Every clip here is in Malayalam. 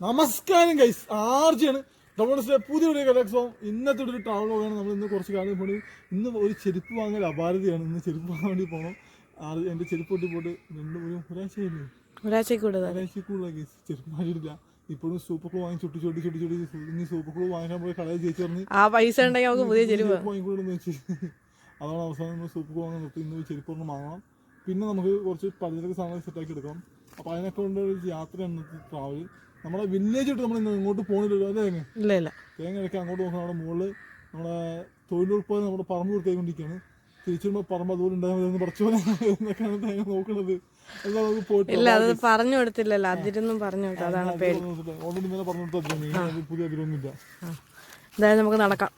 നമസ്കാരം ഗൈസ് ആർജിയാണ്. നമ്മുടെ പുതിയ ഒരു കലക്സോ ഇന്നത്തെ ഒരു ടൗൺ പോകാണ് നമ്മൾ ഇന്ന് കുറച്ച് കാലം പോണി ഇന്ന് ഒരു ചെരുപ്പ് വാങ്ങൽ അപാരതയാണ്. ഇന്ന് ചെരുപ്പ് വാങ്ങാൻ വേണ്ടി പോകണം ആർജി എന്റെ ചെരുപ്പ് പൊട്ടി പോയിട്ട് രണ്ട് ഒരു ഒരാഴ്ചയായിരുന്നു ഒരാഴ്ച കൂടുതൽ ഒരാഴ്ച കൂടുതൽ ഗൈസ് ചെരുപ്പ് മാറ്റിയിട്ടില്ല ഇപ്പോഴും സൂപ്പർ ക്ലൂ വാങ്ങി ചുട്ടി ചുട്ടി ചുട്ടി ചുട്ടി ഇനി സൂപ്പർ ക്ലൂ വാങ്ങാൻ പോയി കടയിൽ ചേച്ചി പറഞ്ഞു ആ പൈസ ഉണ്ടെങ്കിൽ നമുക്ക് പുതിയ ചെരുപ്പ് വാങ്ങിക്കൂടെന്ന് വെച്ച്. അതാണ് അവസാനം നമ്മൾ സൂപ്പർ ക്ലൂ വാങ്ങാൻ നിർത്തി. ഇന്ന് ചെരുപ്പ് ഒന്ന് വാങ്ങണം. പിന്നെ നമുക്ക് കുറച്ച് പലചരക്ക് സാധനങ്ങൾ സെറ്റാക്കി എടുക്കാം അപ്പോൾ അതിനൊക്കെ കൊണ്ട് ഒരു യാത്ര ഇന്നത്തെ ട്രാവൽ നമ്മുടെ വില്ലേജ് വിട്ട് നമ്മൾ ഇന്ന് ഇങ്ങോട്ട് പോകുന്നില്ലല്ലോ അല്ലേ തേങ്ങ ഇല്ല ഇല്ല. തേങ്ങ ഇടയ്ക്ക് അങ്ങോട്ട് നോക്കണം. അവിടെ മുകളിൽ നമ്മുടെ തൊഴിലുറപ്പ് നമ്മുടെ പറമ്പ് കൊടുത്തേക്കൊണ്ടിരിക്കുകയാണ് തിരിച്ചു വരുമ്പോൾ പറമ്പ് അതുപോലെ ഉണ്ടാകുമ്പോൾ പഠിച്ചു എന്നൊക്കെയാണ് തേങ്ങ നോക്കുന്നത് ഇല്ല അത് പറഞ്ഞു കൊടുത്തില്ലല്ലോ. അതിരൊന്നും പറഞ്ഞു കൊടുത്തു അതാണ് പേടി ഓൾറെഡി പറഞ്ഞു കൊടുത്തത് പുതിയ അതിരൊന്നുമില്ല. എന്തായാലും നമുക്ക് നടക്കാം.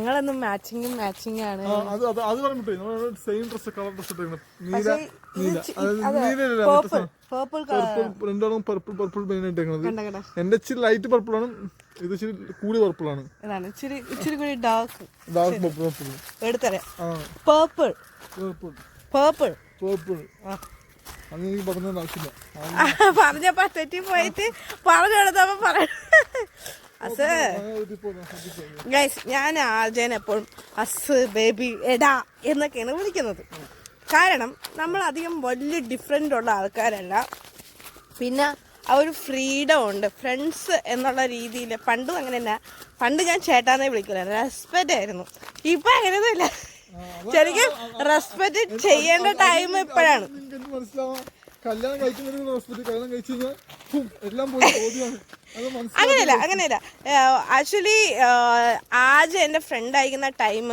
ഉം. നിങ്ങളെന്നും മാച്ചിങ്ങും മാച്ചിങ് ആണ് അത് അത് അത് പറഞ്ഞിട്ടേ നമ്മൾ സെയിം ഡ്രസ് കളർ ഡ്രസ് നീല നീല. പർപ്പിൾ രണ്ടാളും പർപ്പിൾ പർപ്പിൾ മെയിൻ ആയിട്ട് എന്റെ ഇച്ചിരി ലൈറ്റ് പർപ്പിൾ ആണ് ഇത് ഇച്ചിരി കൂടി പർപ്പിൾ ആണ്. ഇച്ചിരി ഇച്ചിരി കൂടി ഡാർക്ക് ഡാർക്ക് പർപ്പിൾ പർപ്പിൾ എടുത്തരാം. പർപ്പിൾ പർപ്പിൾ പർപ്പിൾ പർപ്പിൾ അത് എനിക്ക് പറഞ്ഞ ആവശ്യമില്ല. ആ, പറഞ്ഞപ്പോ തെറ്റി പോയിട്ട് പറഞ്ഞു കൊടുത്തപ്പോ പറ അസ്. ഗൈസ് ഞാൻ ആർജൻ എപ്പോഴും അസ് ബേബി എടാ എന്നൊക്കെയാണ് വിളിക്കുന്നത്. കാരണം നമ്മൾ അധികം വലിയ ഡിഫറെന്റ് ഉള്ള ആൾക്കാരല്ല. പിന്നെ ആ ഒരു ഫ്രീഡം ഉണ്ട്. ഫ്രണ്ട്സ് എന്നുള്ള രീതിയിൽ പണ്ടും അങ്ങനെ തന്നെ പണ്ട് ഞാൻ ചേട്ടാന്നെ വിളിക്കില്ല റെസ്പെക്റ്റ് ആയിരുന്നു. ഇപ്പം അങ്ങനെയൊന്നുമില്ല. ശരിക്കും റെസ്പെക്റ്റ് ചെയ്യേണ്ട ടൈം ഇപ്പോഴാണ്. കല്യാണം അങ്ങനെയല്ല അങ്ങനെയല്ല. ആക്ച്വലി ആജ എന്റെ ഫ്രണ്ട് അയക്കുന്ന ടൈം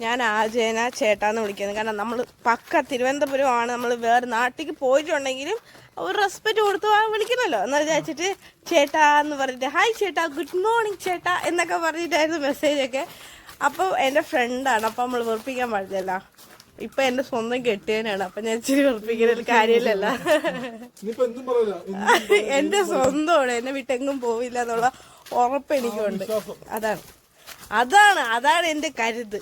ഞാൻ ആജേന ചേട്ടാന്ന് വിളിക്കുന്നത് കാരണം നമ്മൾ പക്ക തിരുവനന്തപുരമാണ്. നമ്മൾ വേറെ നാട്ടിലേക്ക് പോയിട്ടുണ്ടെങ്കിലും ഒരു റെസ്പെക്റ്റ് കൊടുത്ത് ആ വിളിക്കണമല്ലോ എന്ന് വിചാരിച്ചിട്ട് ചേട്ടാ എന്ന് പറഞ്ഞിട്ട് ഹായ് ചേട്ടാ ഗുഡ് മോർണിംഗ് ചേട്ടാ എന്നൊക്കെ പറഞ്ഞിട്ടായിരുന്നു മെസ്സേജൊക്കെ അപ്പോൾ എന്റെ ഫ്രണ്ടാണ് അപ്പോൾ നമ്മൾ വെറുപ്പിക്കാൻ പാടില്ലല്ലോ ഇപ്പൊ എന്റെ സ്വന്തം കെട്ടിയനാണ് അപ്പൊ ഞാൻ ഇച്ചിരി ഉറപ്പിക്കുന്ന പറയില്ല. എന്റെ സ്വന്തമാണ്. എന്നെ വിട്ടെങ്ങും പോവില്ല എന്നുള്ള ഉറപ്പ് എനിക്കുണ്ട്. അതാണ്. അതാണ് അതാണ് എന്റെ കരുത്.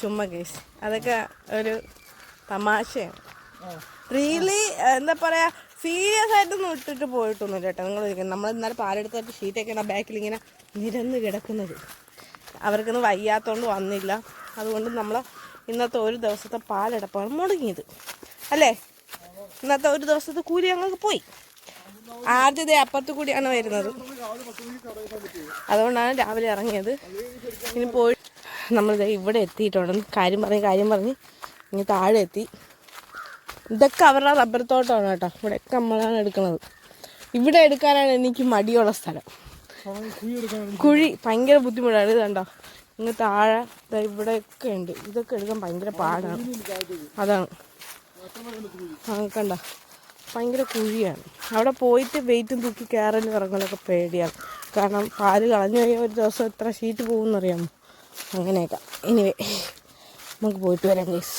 ചുമ്മാ കേസ് അതൊക്കെ ഒരു തമാശയാണ്. റീലി റിയലി എന്താ പറയാ സീരിയസ് ആയിട്ടൊന്നും ഇട്ടിട്ട് പോയിട്ടൊന്നുമില്ല കേട്ടോ. നിങ്ങൾ നമ്മൾ ഇന്നലെ പാലെടുത്തിട്ട് ഷീറ്റൊക്കെയാണ് ബാക്കിൽ ഇങ്ങനെ നിരന്ന് കിടക്കുന്നത്. അവർക്കൊന്നും വയ്യാത്തോണ്ട് വന്നില്ല. അതുകൊണ്ട് നമ്മൾ ഇന്നത്തെ ഒരു ദിവസത്തെ പാലെടുപ്പാണ് മുടങ്ങിയത്. അല്ലേ? ഇന്നത്തെ ഒരു ദിവസത്തെ കൂലി ഞങ്ങൾക്ക് പോയി. ആദ്യത്തെ അപ്പുറത്ത് കൂടിയാണ് വരുന്നത്. അതുകൊണ്ടാണ് രാവിലെ ഇറങ്ങിയത്. ഇനി പോയി നമ്മൾ ഇവിടെ എത്തിയിട്ടുണ്ട്. കാര്യം പറഞ്ഞ് കാര്യം പറഞ്ഞ്. ഇനി താഴെ എത്തി. ഇതൊക്കെ അവരുടെ റബ്ബർ തോട്ടമാണ് കേട്ടോ. ഇവിടെയൊക്കെ നമ്മളാണ് എടുക്കുന്നത്. ഇവിടെ എടുക്കാനാണ് എനിക്ക് മടിയുള്ള സ്ഥലം. കുഴി കുഴി ഭയങ്കര ബുദ്ധിമുട്ടാണ്. ഇത് കണ്ടോ? ഇങ്ങ് താഴെ ഇവിടെ ഒക്കെ ഉണ്ട്. ഇതൊക്കെ എടുക്കാൻ ഭയങ്കര പാടാണ്. അതാണ്. കണ്ട? ഭയങ്കര കുഴിയാണ്. അവിടെ പോയിട്ട് വെയിറ്റും തൂക്കി കയറലും ഇറങ്ങലൊക്കെ പേടിയാണ്. കാരണം പാൽ കളഞ്ഞു കഴിഞ്ഞാൽ ഒരു ദിവസം എത്ര ഷീറ്റ് പോകുമെന്നറിയാമോ? അങ്ങനെയൊക്കെ. ഇനി നമുക്ക് പോയിട്ട് വരാം ഗൈസ്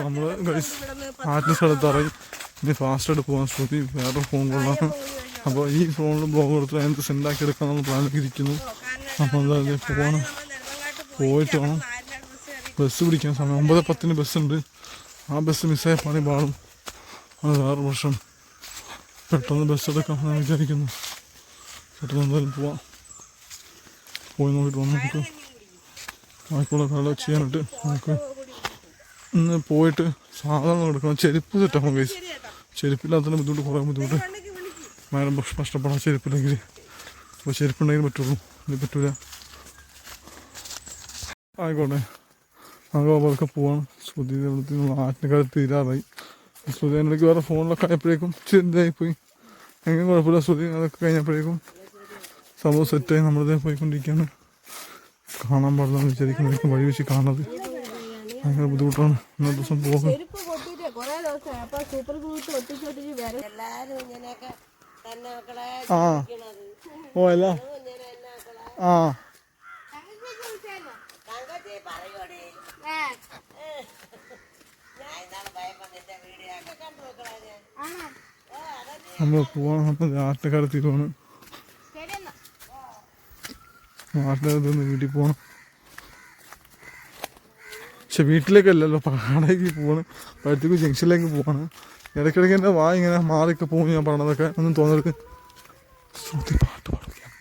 നമ്മൾ ഗൈസ് ആറ്റിന് സ്ഥലത്ത് ഇറങ്ങി ഇനി ഫാസ്റ്റ് ആയിട്ട് പോകാൻ ശ്രുതി വേറെ ഫോൺ കൊള്ളാം. അപ്പോൾ ഈ ഫോണിൽ ബ്ലോഗ് കൊടുത്ത് അതിനകത്ത് സെൻഡാക്കി എടുക്കാനുള്ള പ്ലാനൊക്കെ ഇരിക്കുന്നു. അപ്പോൾ എന്തായാലും പോകണം പോയിട്ട് വേണം. ബസ് പിടിക്കാൻ സമയം. ഒമ്പത് പത്തിന് ബസ്സുണ്ട് ആ ബസ് മിസ്സായ പണി പാടും അത് വേറെ പ്രശ്നം. പെട്ടെന്ന് ബസ് എടുക്കാം ഞാൻ വിചാരിക്കുന്നു. പെട്ടെന്ന് എന്തായാലും പോവാം. പോയി നോക്കിയിട്ട് വന്നു നമുക്ക് ബാക്കിയുള്ള കാലം ചെയ്യാനായിട്ട് നമുക്ക് ഇന്ന് പോയിട്ട് സാധനങ്ങൾ എടുക്കണം. ചെരുപ്പ് സെറ്റാക്കണം കൈസ് ചെരുപ്പില്ലാത്തതിന് ബുദ്ധിമുട്ട് കുറേ ബുദ്ധിമുട്ട്. മാഡം നഷ്ടപ്പെടാം ചെരുപ്പില്ലെങ്കിൽ അപ്പോൾ ചെരുപ്പുണ്ടെങ്കിൽ പറ്റുള്ളൂ. ഇനി പറ്റൂല. ആയിക്കോട്ടെ. നമുക്ക് അവർക്ക് പോവാണ്. ശ്രുതി ആറ്റിനക്കാർ തീരാറായി. ശ്രുതി എനിക്ക് വേറെ ഫോണിലൊക്കെ ആയപ്പോഴേക്കും ചിന്തായിപ്പോയി എങ്ങനെ കുഴപ്പമില്ല. ശ്രുതി അതൊക്കെ കഴിഞ്ഞപ്പോഴേക്കും സംഭവം സെറ്റായി. നമ്മളിതേ പോയിക്കൊണ്ടിരിക്കുകയാണ്. കാണാൻ പാടില്ല വിചാരിക്കുന്നത് വഴി വെച്ച് കാണുന്നത്. ഭയങ്കര ബുദ്ധിമുട്ടാണ്. ഇന്നത്തെ ദിവസം കുറേ ദിവസമായി അപ്പൊ സൂപ്പർ ഗ്രൂപ്പ് ഒട്ടിച്ച് ഒട്ടിച്ച് വരെ. എല്ലാരും ഇങ്ങനെയൊക്കെ തന്നെ മക്കളെ ആ. ഓ അല്ല ആ. നമ്മൾ പോവാൻ നമ്മൾ നിന്ന് വീട്ടിൽ പോകണം പക്ഷെ വീട്ടിലേക്കല്ലല്ലോ. പാടേക്ക് പോവാണ് പഴുത്തേക്ക് ജംഗ്ഷനിലേക്ക് പോവാണ്. ഇടയ്ക്കിടയ്ക്ക് എന്റെ വാ ഇങ്ങനെ മാറിയൊക്കെ പോകും ഞാൻ പറഞ്ഞതൊക്കെ. ഒന്നും തോന്നരുത്. ശ്രുതി പാട്ട് പാടിക്കാം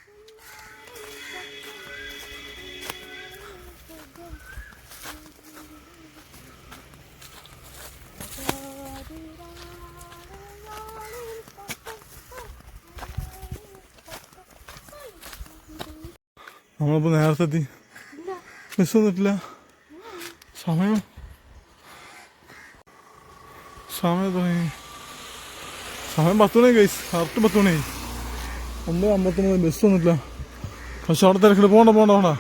നമ്മളിപ്പോൾ നേരത്തെ എത്തി മിസ് വന്നിട്ടില്ല. സമയം? സമയം തുടങ്ങി സമയം പത്ത് മണി കൈസ് കറക്റ്റ് പത്ത് മണി. ഒമ്പത് അമ്പത്തൊമ്പത് ബസ് വന്നിട്ടില്ല. പക്ഷെ അവിടെ തിരക്കിട്ട് പോകണ്ട പോകണ്ട പോകണ്ട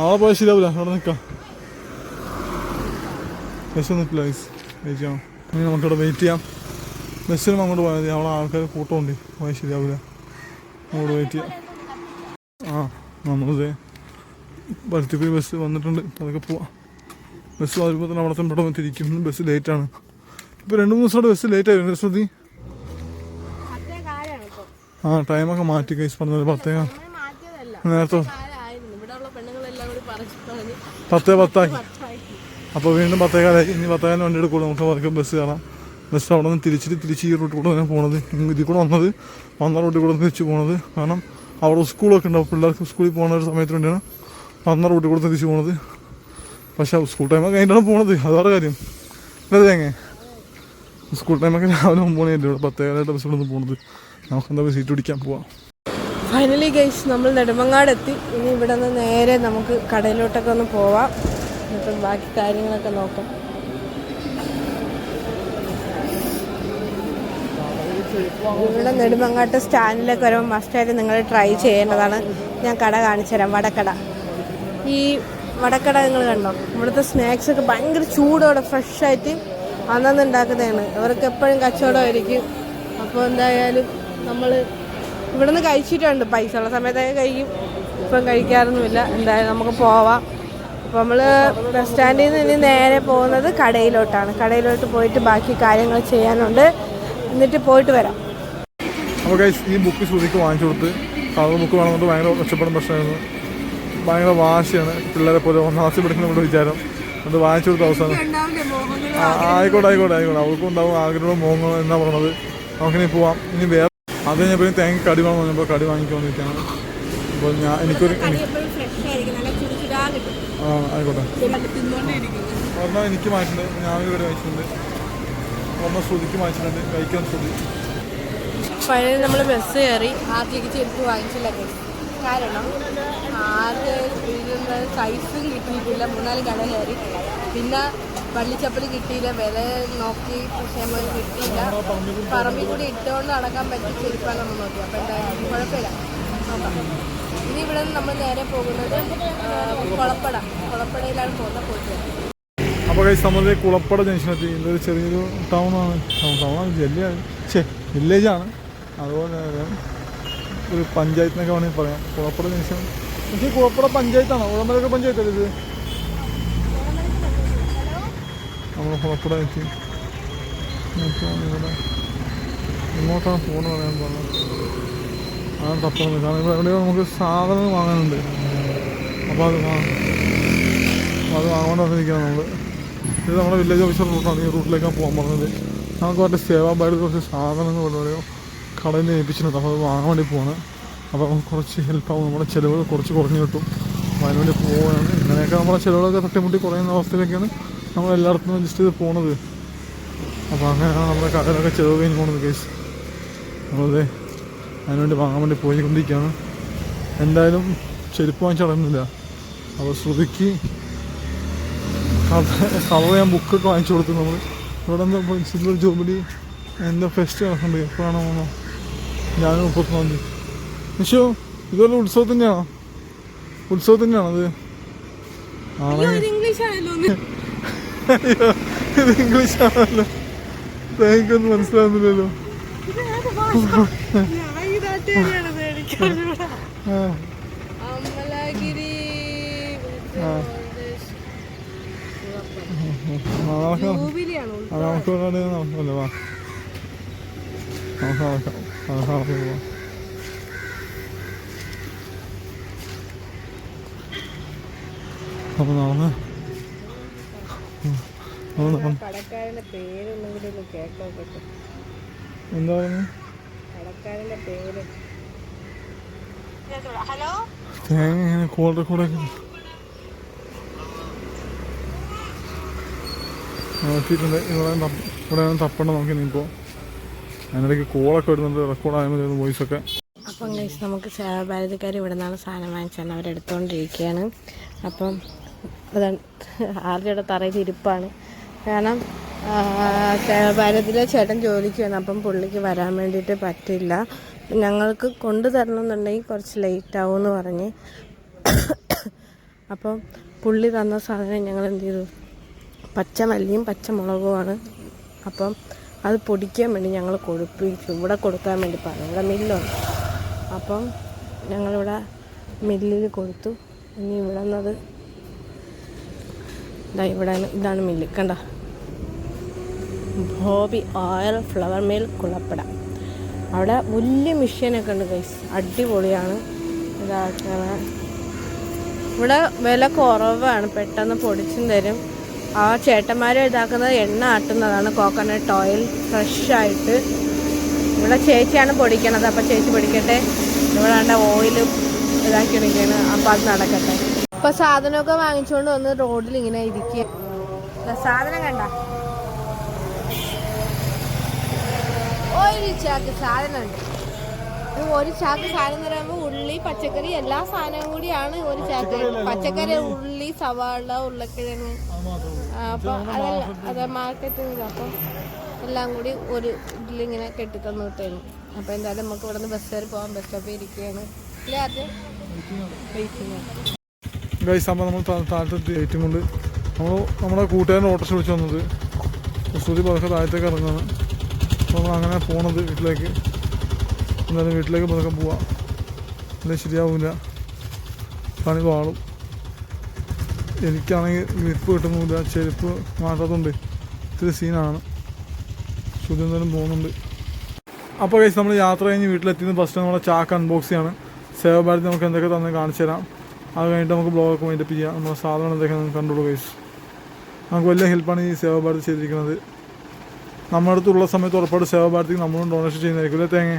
അവിടെ പോയാൽ ശരിയാവില്ല. അവിടെ നിൽക്കാം. ബസ് വന്നിട്ടില്ല ഗൈസ് വെയിറ്റ് ചെയ്യാം. ഇനി നമുക്കിവിടെ വെയിറ്റ് ചെയ്യാം. ബസ്സിനും അങ്ങോട്ട് പോയാൽ മതി. അവിടെ ആൾക്കാർ കൂട്ടമുണ്ട്. പോയാൽ ശരിയാവില്ല. അങ്ങോട്ട് വെയിറ്റ് ചെയ്യാം. ആ നമ്മളിത് പരുത്തിക്കുഴി ബസ് വന്നിട്ടുണ്ട്. അതൊക്കെ പോവാം. ബസ് വരുമ്പോൾ തന്നെ അവിടെ തന്നെ ഇവിടെ തിരിക്കും. ബസ് ലേറ്റാണ് ഇപ്പോൾ രണ്ട് മൂന്ന് ദിവസമായിട്ട് ബസ് ലേറ്റ് ആയിരുന്നു ശ്രദ്ധി ഇപ്പൊ. ആ ടൈമൊക്കെ മാറ്റി കൈസ് പറഞ്ഞത് പത്തേ നേരത്തെ പത്തേ പത്താക്കി അപ്പോൾ വീണ്ടും പത്തേകാലായി. ഇനി പത്തേകാലിന് വണ്ടി എടുക്കുള്ളൂ. നമുക്ക് പതുക്കെ ബസ് കയറാം. ബസ് അവിടെ നിന്ന് തിരിച്ചിട്ട് തിരിച്ച് ഈ റൂട്ടിൽ കൂടെ തന്നെ പോണത്. ഇതിൽ കൂടെ വന്നത് വന്ന റൂട്ടിൽ കൂടെ തിരിച്ച് പോണത്. കാരണം അവിടെ സ്കൂളൊക്കെ ഉണ്ടാവും പിള്ളേർക്ക് സ്കൂളിൽ പോകുന്ന ഒരു സമയത്ത് വേണ്ടിയാണ് വന്ന റൂട്ടിൽ കൂടെ തിരിച്ച് പോണത്. പക്ഷേ സ്കൂൾ ടൈമൊക്കെ കഴിഞ്ഞിട്ടാണ് പോണത്. അതാണ് കാര്യം. അല്ലേ തേങ്ങ സ്കൂൾ ടൈമൊക്കെ രാവിലെ ഒമ്പത് മണി ഇവിടെ പത്തേകാലായിട്ട് ബസ്സിൽ നിന്ന് പോണത്. നമുക്ക് എന്താ സീറ്റ് പിടിക്കാൻ പോവാം. ഫൈനലി ഗൈസ് നമ്മൾ നെടുമങ്ങാട് എത്തി ഇനി ഇവിടെ നിന്ന് നേരെ നമുക്ക് കടയിലോട്ടൊക്കെ ഒന്ന് പോവാം. എന്നിട്ട് ബാക്കി കാര്യങ്ങളൊക്കെ നോക്കാം. ഇവിടെ നെടുമങ്ങാട്ട് സ്റ്റാൻഡിലേക്ക് വരുമ്പോൾ മസ്റ്റായിട്ട് നിങ്ങൾ ട്രൈ ചെയ്യേണ്ടതാണ്. ഞാൻ കട കാണിച്ചു തരാം വടക്കട. ഈ വടക്കട നിങ്ങൾ കണ്ടോ? ഇവിടുത്തെ സ്നാക്സ് ഒക്കെ ഭയങ്കര ചൂടോടെ ഫ്രഷായിട്ട് അന്നന്ന് ഉണ്ടാക്കുന്നതാണ്. അവർക്ക് എപ്പോഴും കച്ചവടമായിരിക്കും അപ്പോൾ എന്തായാലും നമ്മൾ ഇവിടുന്ന് കഴിച്ചിട്ടുണ്ട് പൈസ. ഉള്ള സമയത്തൊക്കെ കഴിക്കും. ഇപ്പം കഴിക്കാറൊന്നുമില്ല. എന്തായാലും നമുക്ക് പോവാം. അപ്പോൾ നമ്മൾ ബസ് സ്റ്റാൻഡിൽ നിന്ന് ഇനി നേരെ പോകുന്നത് കടയിലോട്ടാണ്. കടയിലോട്ട് പോയിട്ട് ബാക്കി കാര്യങ്ങൾ ചെയ്യാനുണ്ട്. എന്നിട്ട് പോയിട്ട് വരാം. അപ്പോൾ ഈ ബുക്ക് ശ്രുതിക്ക് വാങ്ങിച്ചു കൊടുത്ത്. ബുക്ക് വേണമെന്നുണ്ട് ഭയങ്കര മെച്ചപ്പെടുന്ന പ്രശ്നമായിരുന്നു. ഭയങ്കര വാശിയാണ്. പിള്ളേരെ പോലെ ഒന്നാം ക്ലാസ്സിൽ പഠിക്കുന്ന നമ്മുടെ വിചാരം അത് വാങ്ങിച്ചു കൊടുത്ത അവസാനം. ആയിക്കോട്ടെ ആയിക്കോട്ടെ ആയിക്കോട്ടെ. അവർക്കും ഉണ്ടാവും ആഗ്രഹം മോഹങ്ങളും എന്നാ പറഞ്ഞത്. നമുക്കിനി പോവാം. ഇനി വേറെ അത് കഴിഞ്ഞപ്പോൾ തേങ്ങ കടി വേണം പറഞ്ഞപ്പോൾ കടി വാങ്ങിക്കാൻ വന്നിരിക്കുകയാണ്. അപ്പോൾ ഞാൻ എനിക്കൊരു എനിക്ക് ആ ആയിക്കോട്ടെ. ഒരെണ്ണം എനിക്ക് വാങ്ങിച്ചിട്ടുണ്ട് ഞാൻ ഇവിടെ വായിച്ചിട്ടുണ്ട് വാങ്ങിച്ചിട്ടുണ്ട് ഒരെണ്ണം ശ്രുതിക്ക് വാങ്ങിച്ചിട്ടുണ്ട് കഴിക്കാൻ ശ്രുതി. ഫൈനലി നമ്മൾ ബസ് കയറി. ആദ്യമൊക്കെ ചെരുപ്പ് വാങ്ങിച്ചില്ല. കാരണം ആദ്യം ഇതിന്റെ സൈസും കിട്ടിയിട്ടില്ല. മൂന്നാൽ കട കയറി. പിന്നെ വള്ളിച്ചപ്പൽ കിട്ടിയില്ല. വില നോക്കി നമുക്ക് കിട്ടിയില്ല. പറമ്പിൽ കൂടി ഇട്ടുകൊണ്ട് അടക്കാൻ പറ്റിയ ചെരുപ്പാണ് നമ്മൾ നോക്കി. അപ്പോൾ എന്തായാലും കുഴപ്പമില്ല. നോക്കാം. ഇനി ഇവിടെ നിന്ന് നമ്മൾ നേരെ പോകുന്നത് കുളപ്പട. കുളപ്പടയിലാണ് പോകുന്നത്. പോയിട്ട് അപ്പോൾ കഴിച്ച് നമ്മൾ കുളപ്പട ജംഗ്ഷനെത്തി ഇതൊരു ചെറിയൊരു ടൗണാണ് ടൗണാണ് ജില്ലയാണ്. ഛേ വില്ലേജാണ് അതുപോലെ ഒരു പഞ്ചായത്തിനൊക്കെ വേണമെങ്കിൽ പറയാം. കുളപ്പട നിമിഷം പക്ഷേ കോപ്പറ പഞ്ചായത്താണ്? ഉഴമലൊക്കെ പഞ്ചായത്തല്ലേ ഇത്? നമ്മൾ കുളപ്പട എത്തി. ഇവിടെ. ഇങ്ങോട്ടാണ് ഫോൺ പറയാൻ പറഞ്ഞത് ആ തപ്പുന്നത് കാരണം ഇവിടെ എവിടെയോ നമുക്ക് സാധനങ്ങൾ വാങ്ങാനുണ്ട്. അപ്പോൾ അത് അത് വാങ്ങാണ്ട് വന്നിരിക്കുകയാണ് നമ്മൾ ഇത് നമ്മുടെ വില്ലേജ് ഓഫീസർ റൂട്ടാണ് ഈ റൂട്ടിലേക്കാണ് പോകാൻ പറഞ്ഞത്. നമുക്ക് മറ്റേ സേവാബായിട്ട് കുറച്ച് സാധനങ്ങൾ ഇവിടെ കടയിൽ നിന്ന് ഏൽപ്പിച്ചിട്ടുണ്ട് അപ്പോൾ അത് വാങ്ങാൻ വേണ്ടി പോവാണ്. അപ്പോൾ നമുക്ക് കുറച്ച് ഹെൽപ്പാവും നമ്മുടെ ചിലവുകൾ കുറച്ച് കുറഞ്ഞു കിട്ടും. അപ്പോൾ അതിന് വേണ്ടി പോവുകയാണ് ഇങ്ങനെയൊക്കെ നമ്മുടെ ചിലവുകളൊക്കെ തട്ടിമുട്ടി കുറയുന്ന അവസ്ഥയിലേക്കാണ് നമ്മൾ എല്ലായിടത്തും അഡ്ജസ്റ്റ് ചെയ്ത് പോണത്. അപ്പോൾ അങ്ങനെയാണ് നമ്മുടെ കടയിലൊക്കെ ചിലവ് കഴിഞ്ഞ് പോകുന്നത് കേസ് നമ്മളത് അതിനുവേണ്ടി വാങ്ങാൻ വേണ്ടി പോയിക്കൊണ്ടിരിക്കുകയാണ്. എന്തായാലും ചെരുപ്പ് വാങ്ങിച്ചടങ്ങുന്നില്ല അപ്പോൾ ശ്രുതിക്ക് കഥ ഞാൻ ബുക്കൊക്കെ വാങ്ങിച്ചു കൊടുത്തു നമ്മൾ ഇവിടെ എന്താ ജൂബിലി എന്താ ഫെസ്റ്റ് നടക്കുന്നുണ്ട് എപ്പോഴാണോ ഞാനും മുപ്പത്തൊന്നാം തീയതി നിഷോ ഇതുപോലെ ഉത്സവം തന്നെയാണോ? ഉത്സവം തന്നെയാണോ അത് ഇത് ഇംഗ്ലീഷ് ആണല്ലോ എനിക്കൊന്നും മനസ്സിലാവുന്നില്ലല്ലോ. ഞാൻ നമുക്ക് വാ. നമുക്ക് പോവാം അപ്പോൾ നടന്ന് ആണ്. കടക്കാരന്റെ പേരൊന്നും കൂടി ഒന്ന് കേട്ടോക്കട്ടെ എന്താ പറയുന്നത് കടക്കാരന്റെ പേര്. ഹലോ? തേങ്ങ ഇങ്ങനെ കൂടെ കൂടെ നോക്കിയിട്ടുണ്ട്. ഇവിടെ ഇവിടെ തപ്പണ്ട നോക്കി നിൽപ്പോൾ അതിനിടയ്ക്ക് കോളൊക്കെ വരുന്നുണ്ട് റെക്കോർഡ് ആയ മതി വോയിസ് ഒക്കെ. അപ്പം ഗൈസ് നമുക്ക് ഭാരതക്കാർ ഇവിടെ നിന്നാണ് സാധനം വാങ്ങിച്ചാണ് അവരെടുത്തുകൊണ്ടിരിക്കുകയാണ് അപ്പം ആരുടെ തറയിൽ ഇരിപ്പാണ്. കാരണം ഭാരതിലെ ചേട്ടൻ ജോലിക്ക് വന്നു അപ്പം പുള്ളിക്ക് വരാൻ വേണ്ടിയിട്ട് പറ്റില്ല. ഞങ്ങൾക്ക് കൊണ്ടു തരണമെന്നുണ്ടെങ്കിൽ കുറച്ച് ലേറ്റ് ആവും എന്ന് പറഞ്ഞ്. അപ്പം പുള്ളി തന്ന സാധനം ഞങ്ങൾ എന്ത് ചെയ്തു? പച്ചമല്ലിയും പച്ചമുളകുമാണ് അപ്പം അത് പൊടിക്കാൻ വേണ്ടി ഞങ്ങൾ കൊഴുപ്പിച്ചു ഇവിടെ കൊടുക്കാൻ വേണ്ടി പറഞ്ഞു ഇവിടെ മില്ലുണ്ട്. അപ്പം ഞങ്ങളിവിടെ മില്ലിൽ കൊടുത്തു. ഇനി ഇവിടെ നിന്നത് ഇതാ ഇവിടെ ഇതാണ് മില്ല്. കണ്ട? Bobby oil flour mill Kulappada അവിടെ വലിയ മെഷീനൊക്കെ ഉണ്ട് ഗൈസ് അടിപൊളിയാണ്. ഇതാക്കണ. ഇവിടെ വില കുറവാണ്. പെട്ടെന്ന് പൊടിച്ചും തരും. ആ ചേട്ടന്മാർ ഇതാക്കുന്നത് എണ്ണ ആട്ടുന്നതാണ്. കോക്കനട്ട് ഓയിൽ ഫ്രഷായിട്ട് ഇവിടെ ചേച്ചിയാണ് പൊടിക്കണത്. അപ്പം ചേച്ചി പൊടിക്കട്ടെ. ഇവിടെ ആണ്ട ഓയിലും ഇതാക്കി എടുക്കുകയാണ് അപ്പം അത് നടക്കട്ടെ. അപ്പം സാധനമൊക്കെ വാങ്ങിച്ചുകൊണ്ട് വന്ന് റോഡിൽ ഇങ്ങനെ ഇരിക്കുക സാധനം കണ്ട. ഒരു ചാക്ക് സാധനമുണ്ട് ഇത് ഒരു ചാക്ക് സാധനം എന്ന് പറയുമ്പോൾ ഉള്ളി പച്ചക്കറി എല്ലാ സാധനവും കൂടിയാണ് ഒരു ചാക്ക്. പച്ചക്കറി ഉള്ളി സവാള ഉരുളക്കിഴങ്ങ്. ആ, അപ്പൊ അതല്ല അതെ മാർക്കറ്റിംഗ് അപ്പം എല്ലാം കൂടി ഒരു ഇതിലിങ്ങനെ കെട്ടിത്തന്നു വിട്ടേന് അപ്പോൾ എന്തായാലും നമുക്ക് ഇവിടെ നിന്ന് ബസ് കയറി പോകാൻ ബസ് സ്റ്റോപ്പിൽ ഇരിക്കുകയാണ് അത് ഗൈസ് നമ്മൾ താഴത്തെ ഏറ്റവും കൊണ്ട് നമ്മൾ നമ്മുടെ കൂട്ടുകാരൻ ഓട്ടോ വിളിച്ചു വന്നത്. സ്തുതി പതുക്കെ താഴത്തേക്ക് ഇറങ്ങുകയാണ് അപ്പോൾ നമ്മൾ അങ്ങനെ പോണത് വീട്ടിലേക്ക്. എന്തായാലും വീട്ടിലേക്ക് പതുക്കെ പോവാം. അല്ലെങ്കിൽ ശരിയാവില്ല പണി പാളും. എനിക്കാണെങ്കിൽ ഗ്രിപ്പ് കിട്ടുന്നില്ല ചെരുപ്പ് മാറ്റാത്തതുണ്ട് ഇത്തിരി സീനാണ്. എന്തായാലും പോകുന്നുണ്ട്. അപ്പോൾ കഴിച്ച് നമ്മൾ യാത്ര കഴിഞ്ഞ് വീട്ടിലെത്തിയത് ഫസ്റ്റ് നമ്മളെ ചാക്ക് അൺബോക്സ് ചെയ്യാണ്. സേവഭാരതി നമുക്ക് എന്തൊക്കെ തന്നെ കാണിച്ചു തരാം. അത് കഴിഞ്ഞിട്ട് നമുക്ക് ബ്ലോഗൊക്കെ മൈൻഡപ്പ് ചെയ്യാം. നമ്മുടെ സാധനം എന്തൊക്കെ നമുക്ക് കണ്ടോളൂ കഴിച്ച് നമുക്ക് വലിയ ഹെൽപ്പാണ് ഈ സേവഭാരതി ചെയ്തിരിക്കുന്നത്. നമ്മുടെ അടുത്തുള്ള സമയത്ത് ഉറപ്പായിട്ട് സേവഭാരതിക്ക് നമ്മളും ഡൊണേഷൻ ചെയ്യുന്നതായിരിക്കും അല്ലേ തേങ്ങ?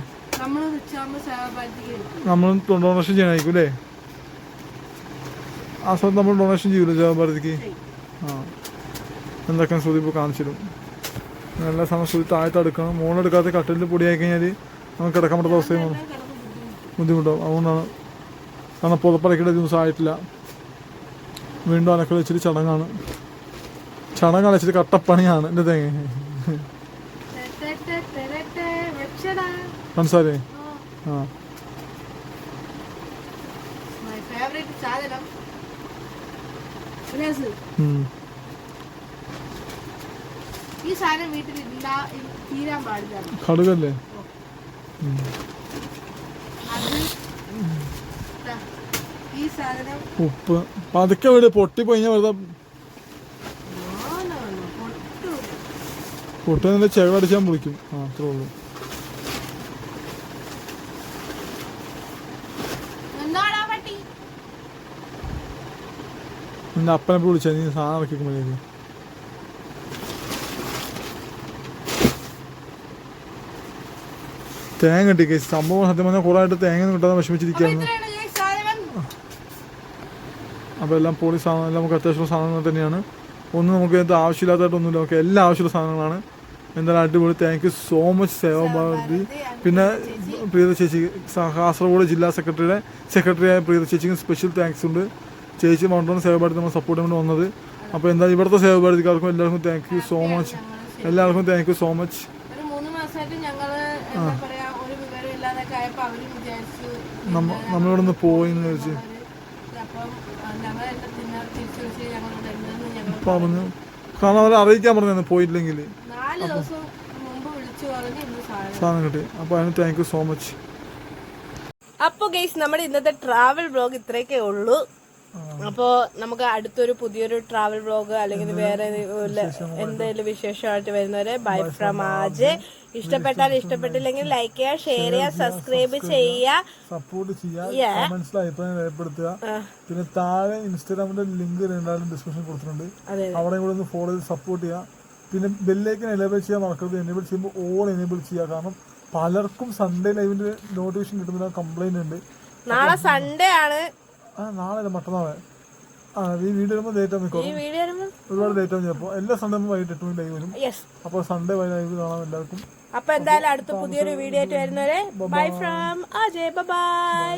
നമ്മളും ഡൊണേഷൻ ചെയ്യണമായിരിക്കും അല്ലേ? ആ സമയത്ത് നമ്മൾ ഡൊണേഷൻ ചെയ്യൂലോ സേവഭാരതിക്ക് ആ. എന്തൊക്കെ ശ്രുതി ഇപ്പോൾ കാണിച്ചിരും എല്ലാ സമയം ശ്രുതി താഴത്ത് എടുക്കണം മോളെടുക്കാത്ത കട്ടിലിൽ പൊടിയായി കഴിഞ്ഞാൽ നമുക്ക് കിടക്കാൻ പറ്റാത്ത അവസ്ഥയും ബുദ്ധിമുട്ടാവും. അതുകൊണ്ടാണ്. കാരണം പുതപ്പറക്കേണ്ട ദിവസം ആയിട്ടില്ല വീണ്ടും അലക്കൽ വെച്ചിട്ട് ചടങ്ങാണ്. ചടങ്ങ് അലച്ചിട്ട് കട്ടപ്പണിയാണ്. എന്റെ തേങ്ങ മനസ്സാരേ ആ. ഈ സാധനം വീട്ടിൽ ഇല്ല തീരാൻ പാടില്ല. കടുകല്ലേ? ഉപ്പ്. പതുക്കെ വീട് പൊട്ടിപ്പോയി വെറുതെ പൊട്ടുന്നതിന്റെ ചെവടിച്ചാൻ വിളിക്കും ആ അത്രേ ഉള്ളൂ എന്താടാ പട്ടി നിന്റെ അപ്പനെ പോയി വിളിച്ചാൽ നീ സാധനം ഇറക്കിക്കുമ്പോഴേക്ക് തേങ്ങ കിട്ടി കേസ്. സംഭവം സത്യം പറഞ്ഞാൽ കൂടുതലായിട്ട് ആയിട്ട് തേങ്ങ കിട്ടാതെ വിഷമിച്ചിരിക്കുകയാണ്. അപ്പോൾ എല്ലാം പോളി സാധനം എല്ലാം നമുക്ക് അത്യാവശ്യമുള്ള സാധനങ്ങൾ തന്നെയാണ്. ഒന്നും നമുക്ക് എന്താ ആവശ്യമില്ലാത്തതായിട്ടൊന്നുമില്ല നമുക്ക് എല്ലാ ആവശ്യമുള്ള സാധനങ്ങളാണ്. എന്തായാലും അടിപൊളി. Thank you so much Sevabharati. പിന്നെ പ്രീത ചേച്ചി. കാസർഗോഡ് ജില്ലാ സെക്രട്ടറിയുടെ സെക്രട്ടറിയായ പ്രീത ചേച്ചിക്ക് സ്പെഷ്യൽ താങ്ക്സ് ഉണ്ട്. ചേച്ചി മൗണ്ടോൺ സേവഭാരതി നമ്മൾ സപ്പോർട്ട് ചെയ്യാൻ വന്നത്. അപ്പോൾ എന്താ ഇവിടുത്തെ സേവഭാരതിക്കാർക്കും എല്ലാവർക്കും താങ്ക് യു സോ മച്ച് എല്ലാവർക്കും താങ്ക് യു സോ മച്ച് നമ്മളിവിടുന്ന് പോയി എന്ന് അപ്പം ഞങ്ങൾ പറഞ്ഞു കാരണം അവരെ അറിയിക്കാൻ പറഞ്ഞു പോയില്ലെങ്കിൽ സാധനം സാധനം കിട്ടി. അപ്പോൾ അതിന് താങ്ക് യു സോ മച്ച് അപ്പോൾ ഗെയ്സ് നമ്മുടെ ഇന്നത്തെ ട്രാവൽ ബ്ലോഗ് ഇത്രയൊക്കെ ഉള്ളൂ. അപ്പോ നമുക്ക് അടുത്തൊരു പുതിയൊരു ട്രാവൽ വ്ളോഗ് അല്ലെങ്കിൽ വേറെ എന്തെങ്കിലും വിശേഷമായിട്ട് വരുന്നവരെ ബൈ ഫ്രം ആജ്. ഇഷ്ടപ്പെട്ടാൽ ഇഷ്ടപ്പെട്ടില്ലെങ്കിൽ ലൈക്ക് ചെയ്യുക ഷെയർ ചെയ്യുക സബ്സ്ക്രൈബ് ചെയ്യുക. സപ്പോർട്ട് ചെയ്യുക Yeah. കമന്റ്സിൽ അഭിപ്രായം രേഖപ്പെടുത്തുക. പിന്നെ താഴെ ഇൻസ്റ്റാഗ്രാമിന്റെ ലിങ്ക് രണ്ടാലും ഡിസ്ക്രിപ്ഷൻ കൊടുത്തിട്ടുണ്ട്. അവിടെ കൂടെ ഒന്ന് ഫോളോ ചെയ്ത് സപ്പോർട്ട് ചെയ്യുക. പിന്നെ ബെല്ലേക്ക് എനേബിൾ ചെയ്യാൻ മറക്കരുത്. എനേബിൾ ചെയ്യുമ്പോൾ ഓൾ എനേബിൾ ചെയ്യുക. കാരണം പലർക്കും സൺഡേ ലൈവിന്റെ നോട്ടിഫിക്കേഷൻ കിട്ടുന്ന കംപ്ലൈന്റ് ഉണ്ട്. നാളെ സൺഡേ ആണ്. ആ നാളെ മറ്റന്നാളെ. ആ ഈ വീഡിയോ വരുമ്പോൾ ലേറ്റ് ആകും മിക്കവാറും ഒരുപാട് ലേറ്റ് ആകും ചിലപ്പോൾ എല്ലാ സൺഡേ വൈകിട്ട് എട്ട് മണി ലൈവ് വരും അപ്പോൾ സൺഡേ ലൈവ് കാണാം എല്ലാവർക്കും അപ്പൊ എന്തായാലും അടുത്ത പുതിയൊരു വീഡിയോ ആയിട്ട് വരുന്നവരെ ബൈ ഫ്രം അജയ് ബൈ.